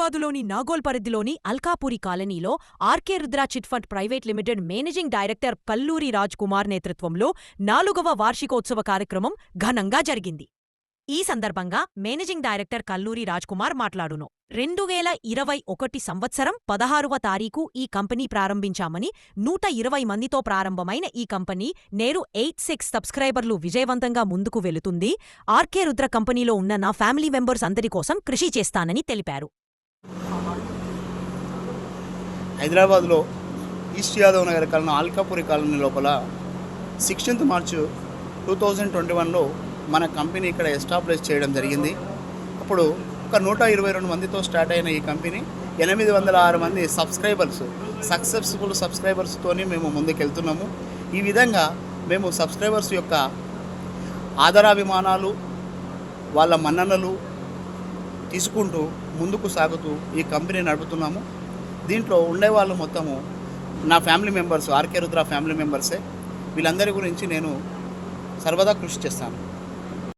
హైదరాబాదులోని నాగోల్ పరిధిలోని అల్కాపురి కాలనీలో RK Rudra chit fund private limited managing director Kalluri Raj Kumar నేతృత్వంలో నాలుగవ వార్షికోత్సవ కార్యక్రమం ఘనంగా జరిగింది. ఈ సందర్భంగా మేనేజింగ్ డైరెక్టర్ కల్లూరి రాజ్ కుమార్ మాట్లాడును. రెండు వేల ఇరవై ఒకటి సంవత్సరం పదహారవ తారీఖు ఈ కంపెనీ ప్రారంభించామని నూట ఇరవై మందితో ప్రారంభమైన ఈ కంపెనీ నేరు ఎయిట్ సిక్స్ సబ్స్క్రైబర్లు విజయవంతంగా ముందుకు వెళుతుంది. ఆర్కే రుద్ర కంపెనీలో ఉన్న నా ఫ్యామిలీ మెంబర్స్ అందరి కోసం కృషి చేస్తానని తెలిపారు. హైదరాబాద్లో east Yadav Nagar colony Alkapuri colony లోపల sixteenth March two thousand twenty వన్లో మన కంపెనీ ఇక్కడ ఎస్టాబ్లిష్ చేయడం జరిగింది. అప్పుడు ఒక నూట ఇరవై రెండు మందితో స్టార్ట్ అయిన ఈ కంపెనీ ఎనిమిది వందల ఆరు మంది సబ్స్క్రైబర్స్ సక్సెస్ఫుల్ సబ్స్క్రైబర్స్తోనే మేము ముందుకెళ్తున్నాము. ఈ విధంగా మేము సబ్స్క్రైబర్స్ యొక్క ఆదరాభిమానాలు వాళ్ళ మన్ననలు తీసుకుంటూ ముందుకు సాగుతూ ఈ కంపెనీ నడుపుతున్నాము. దీంట్లో ఉండేవాళ్ళు మొత్తము నా family members RK Rudra family మెంబర్సే. వీళ్ళందరి గురించి నేను సర్వదా కృషి చేస్తాను.